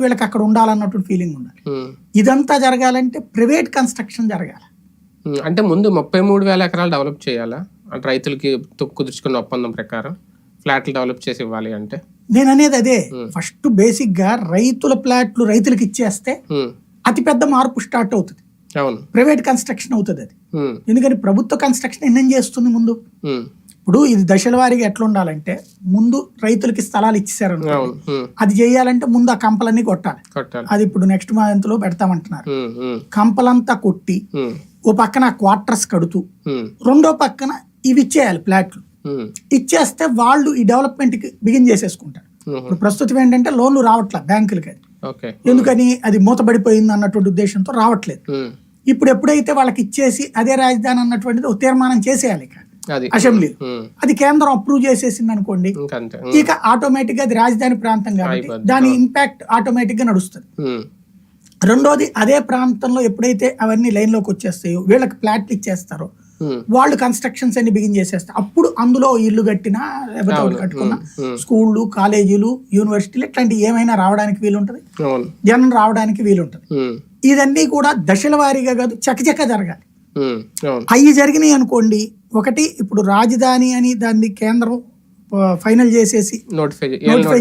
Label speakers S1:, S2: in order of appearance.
S1: వీళ్ళకి అక్కడ ఉండాలన్నటువంటి ఫీలింగ్ ఉండాలి. ఇదంతా జరగాలంటే ప్రైవేట్ కన్స్ట్రక్షన్ జరగాలి.
S2: అంటే ముందు ముప్పై మూడు వేల ఎకరాలు డెవలప్ చేయాలా? అంటే రైతులకి కుదుర్చుకున్న ఒప్పందం ప్రకారం ఫ్లాట్లు డెవలప్ చేసి ఇవ్వాలి అంటే?
S1: నేను అనేది అదే. ఫస్ట్ బేసిక్గా రైతుల ప్లాట్లు రైతులకు ఇచ్చేస్తే
S2: ఉమ్,
S1: అతిపెద్ద మార్పు స్టార్ట్ అవుతుంది.
S2: అవును.
S1: ప్రైవేట్ కన్స్ట్రక్షన్ అవుతుంది అది. ఎందుకని ప్రభుత్వ కన్స్ట్రక్షన్ ఎన్నేం చేస్తుంది ముందు? ఇప్పుడు ఇది దశల వారీగా ఎట్లా ఉండాలంటే ముందు రైతులకి స్థలాలు ఇచ్చేసారు అది చేయాలంటే ముందు ఆ కంపలన్నీ కొట్టాలి. అది ఇప్పుడు నెక్స్ట్ మంత్లో పెడతామంటున్నారు కంపలంతా కొట్టి ఓ పక్కన క్వార్టర్స్ కడుతూ రెండో పక్కన ఇవి ఇచ్చేయాలి ప్లాట్లు. ఇచ్చేస్తే వాళ్ళు ఈ డెవలప్మెంట్కి బిగిన్ చేసేసుకుంటారు. ఇప్పుడు ప్రస్తుతం ఏంటంటే లోన్లు రావట్లేదు బ్యాంకులకి. ఎందుకని అది మూతపడిపోయింది అన్నటువంటి ఉద్దేశంతో రావట్లేదు. ఇప్పుడు ఎప్పుడైతే వాళ్ళకి ఇచ్చేసి అదే రాజధాని అన్నటువంటిది ఒక తీర్మానం చేసేయాలి ఇక.
S2: ఉమ్,
S1: అది కేంద్రం అప్రూవ్ చేసేసింది అనుకోండి ఇక ఆటోమేటిక్గా అది రాజధాని ప్రాంతం కాబట్టి. దాని ఇంపాక్ట్ ఆటోమేటిక్గా నడుస్తుంది రెండోది అదే ప్రాంతంలో ఎప్పుడైతే అవన్నీ లైన్లోకి వచ్చేస్తాయో వీళ్ళకి ప్లాట్లు ఇచ్చేస్తారో వాళ్ళు కన్స్ట్రక్షన్స్ అన్ని బిగిన్ చేసేస్తారు. అప్పుడు అందులో ఇల్లు కట్టినా లేకపోతే కట్టుకున్నా స్కూళ్ళు కాలేజీలు యూనివర్సిటీలు ఇట్లాంటివి ఏమైనా రావడానికి వీలుంటది? జనం రావడానికి వీలుంటది. ఇదన్నీ కూడా దశల వారీగా కాదు చకచక జరగాలి. అవి జరిగినాయి అనుకోండి ఒకటి ఇప్పుడు రాజధాని అని దాన్ని కేంద్రం ఫైనల్ చేసేసి
S2: నోటిఫై
S1: నోటిఫై